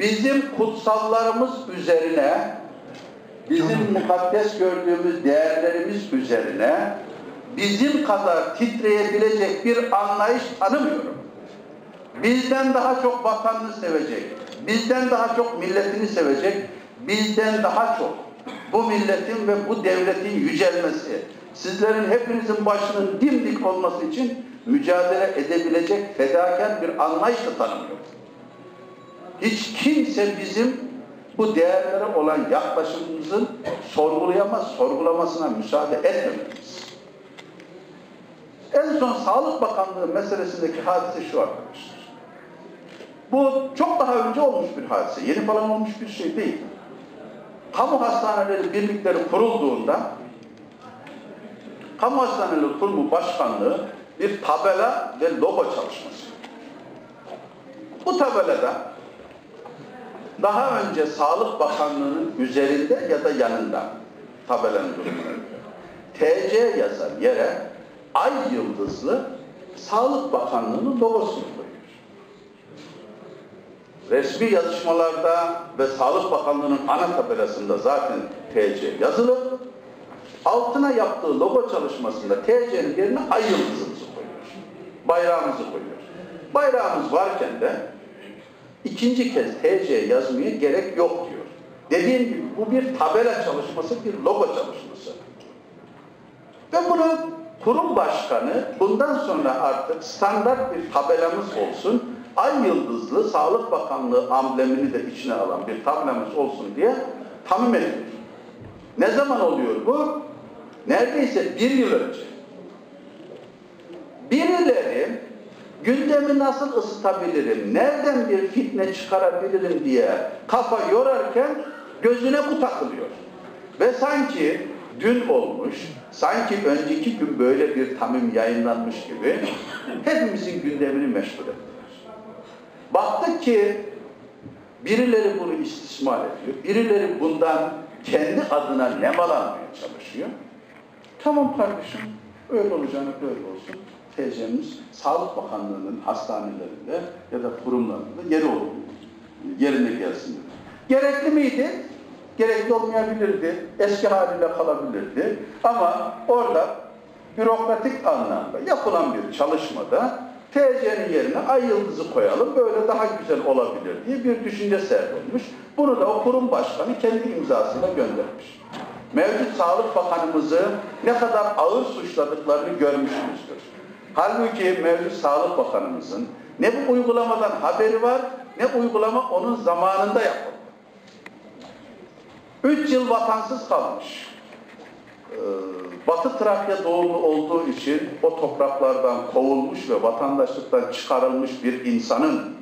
bizim kutsallarımız üzerine, bizim mukaddes gördüğümüz değerlerimiz üzerine bizim kadar titreyebilecek bir anlayış tanımıyorum. Bizden daha çok vatanını sevecek, bizden daha çok milletini sevecek, bizden daha çok bu milletin ve bu devletin yücelmesi, sizlerin hepinizin başının dimdik olması için mücadele edebilecek fedakar bir anlayışla tanımıyor. Hiç kimse bizim bu değerlere olan yaklaşımımızın sorgulayamaz, sorgulamasına müsaade etmemeliyiz. En son Sağlık Bakanlığı meselesindeki hadise şu arkadaşlar. Bu çok daha önce olmuş bir hadise. Yeni falan olmuş bir şey değil. Kamu hastaneleri birlikleri kurulduğunda Kamu Hastaneleri Kurumu Başkanlığı bir tabela ve logo çalışması. Bu tabelada daha önce Sağlık Bakanlığı'nın üzerinde ya da yanında tabelanın durumuna TC yazan yere ay yıldızlı Sağlık Bakanlığı'nın logosunu koyuyor. Resmi yazışmalarda ve Sağlık Bakanlığı'nın ana tabelasında zaten TC yazılı. Altına yaptığı logo çalışmasında TC'nin yerine ay yıldızımızı koyuyor. Bayrağımızı koyuyor. Bayrağımız varken de ikinci kez TC yazmaya gerek yok diyor. Dediğim gibi bu bir tabela çalışması, bir logo çalışması. Ve bunu kurum başkanı bundan sonra artık standart bir tabelamız olsun, ay yıldızlı Sağlık Bakanlığı amblemini de içine alan bir tabelamız olsun diye tamim ediyor. Ne zaman oluyor bu? Neredeyse bir yıl önce. Birileri gündemi nasıl ısıtabilirim, nereden bir fitne çıkarabilirim diye kafa yorarken gözüne bu takılıyor. Ve sanki dün olmuş, sanki önceki gün böyle bir tamim yayınlanmış gibi hepimizin gündemini meşgul ettiler. Baktık ki birileri bunu istismar ediyor, birileri bundan kendi adına nemalanmaya çalışıyor. Tamam kardeşim, öyle olacağını böyle olsun. TC'miz Sağlık Bakanlığı'nın hastanelerinde ya da kurumlarında yeri olur. Yerine gelsin. Gerekli miydi? Gerekli olmayabilirdi. Eski haliyle kalabilirdi. Ama orada bürokratik anlamda yapılan bir çalışmada TC'nin yerine ay yıldızı koyalım böyle daha güzel olabilir diye bir düşünce serpilmiş. Bunu da o kurum başkanı kendi imzasıyla göndermiş. Mevcut Sağlık Bakanımızı ne kadar ağır suçladıklarını görmüşsünüzdür. Halbuki mevcut Sağlık Bakanımızın ne bu uygulamadan haberi var ne uygulama onun zamanında yapıldı. Üç yıl vatansız kalmış. Ee, Batı Trakya doğumlu olduğu için o topraklardan kovulmuş ve vatandaşlıktan çıkarılmış bir insanın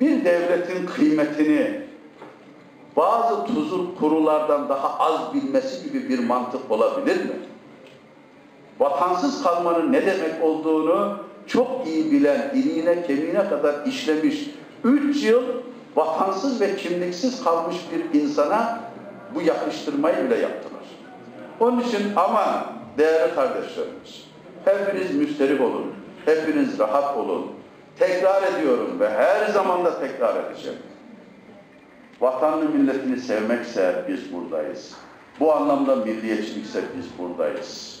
bir devletin kıymetini bazı tuzur kurulardan daha az bilmesi gibi bir mantık olabilir mi? Vatansız kalmanın ne demek olduğunu çok iyi bilen, iliğine kemiğine kadar işlemiş, üç yıl vatansız ve kimliksiz kalmış bir insana bu yakıştırmayı bile yaptılar. Onun için aman değerli kardeşlerimiz, hepiniz müsterih olun, hepiniz rahat olun. Tekrar ediyorum ve her zaman da tekrar edeceğim. Vatanını milletini sevmekse biz buradayız. Bu anlamda milliyetçilikse biz buradayız.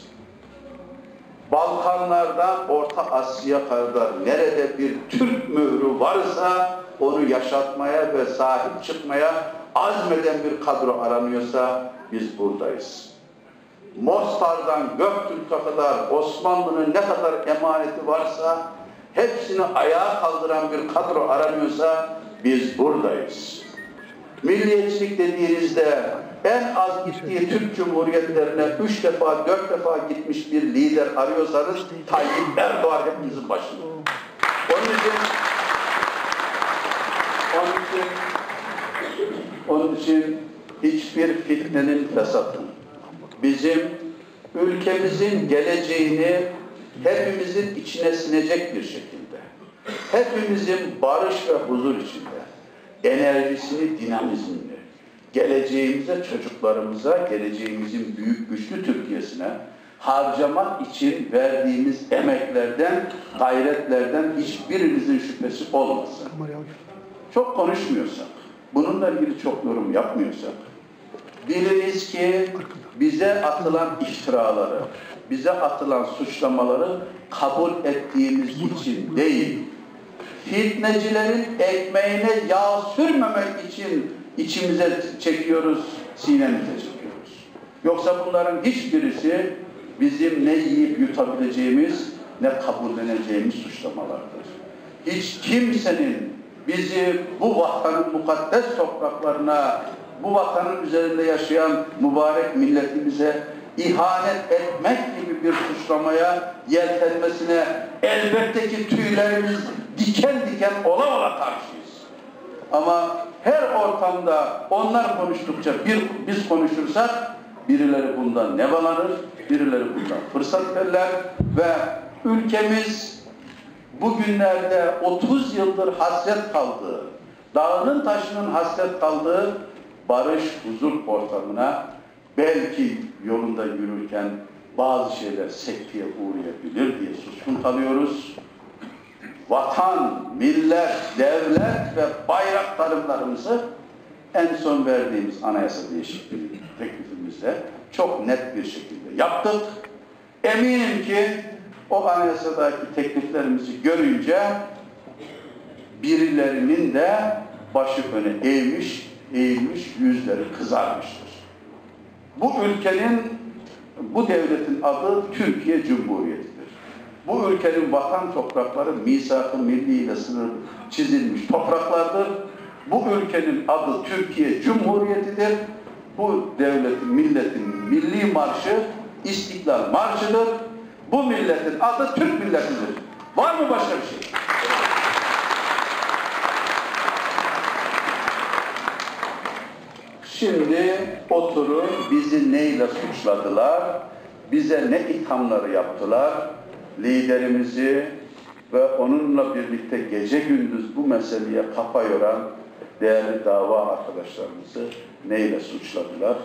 Balkanlardan Orta Asya kadar nerede bir Türk mührü varsa onu yaşatmaya ve sahip çıkmaya azmeden bir kadro aranıyorsa biz buradayız. Mostar'dan Göktürk'e kadar Osmanlı'nın ne kadar emaneti varsa hepsini ayağa kaldıran bir kadro aranıyorsa biz buradayız. Milliyetçilik dediğinizde en az gittiği Türk Cumhuriyetlerine üç defa, dört defa gitmiş bir lider arıyorsanız Tayyip Erdoğan hepimizin başında. Onun için onun için onun için hiçbir fitnenin fesatın bizim ülkemizin geleceğini hepimizin içine sinecek bir şekilde hepimizin barış ve huzur içinde enerjisini, dinamizmini geleceğimize, çocuklarımıza, geleceğimizin büyük güçlü Türkiye'sine harcamak için verdiğimiz emeklerden, gayretlerden hiçbirinizin şüphesi olmasın. çok konuşmuyorsak, bununla ilgili çok yorum yapmıyorsak, biliriz ki bize atılan iftiraları, bize atılan suçlamaları kabul ettiğimiz için değil, fitnecilerin ekmeğine yağ sürmemek için içimize çekiyoruz, sinemize çekiyoruz. Yoksa bunların hiçbirisi bizim ne yiyip yutabileceğimiz ne kabulleneceğimiz suçlamalardır. Hiç kimsenin bizi bu vatanın mukaddes topraklarına, bu vatanın üzerinde yaşayan mübarek milletimize ihanet etmek gibi bir suçlamaya yeltenmesine elbette ki tüylerimiz diken diken ola ola karşıyız. Ama her ortamda onlar konuştukça bir, biz konuşursak birileri bundan nevalanır, birileri bundan fırsat verirler ve ülkemiz bugünlerde 30 yıldır hasret kaldığı, dağının taşının hasret kaldığı barış, huzur ortamına belki yolunda yürürken bazı şeyler sekteye uğrayabilir diye suskun kalıyoruz. Vatan, millet, devlet ve bayraklarımlarımızı en son verdiğimiz anayasa değişikliği teklifimizde çok net bir şekilde yaptık. Eminim ki o anayasadaki tekliflerimizi görünce birilerinin de başı öne eğmiş, eğilmiş, yüzleri kızarmıştır. Bu ülkenin, bu devletin adı Türkiye Cumhuriyeti'dir. Bu ülkenin vatan toprakları misak-ı milli ile sınır çizilmiş topraklardır. Bu ülkenin adı Türkiye Cumhuriyeti'dir. Bu devletin, milletin milli marşı İstiklal Marşı'dır. Bu milletin adı Türk milletidir. Var mı başka bir şey? Şimdi oturun bizi neyle suçladılar, bize ne ithamları yaptılar, liderimizi ve onunla birlikte gece gündüz bu meseleye kafa yoran değerli dava arkadaşlarımızı neyle suçladılar?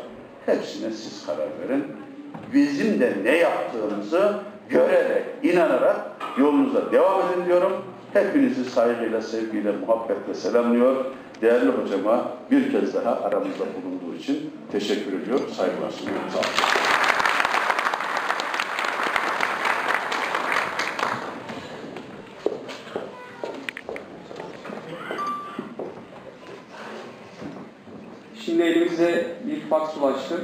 Hepsine siz karar verin. Bizim de ne yaptığımızı görerek, inanarak yolunuza devam edin diyorum. Hepinizi saygıyla, sevgiyle, muhabbetle selamlıyor. Değerli hocama bir kez daha aramızda bulunduğu için teşekkür ediyorum. Saygılar sunuyorum. Sağ olun. Elimize bir faks ulaştı.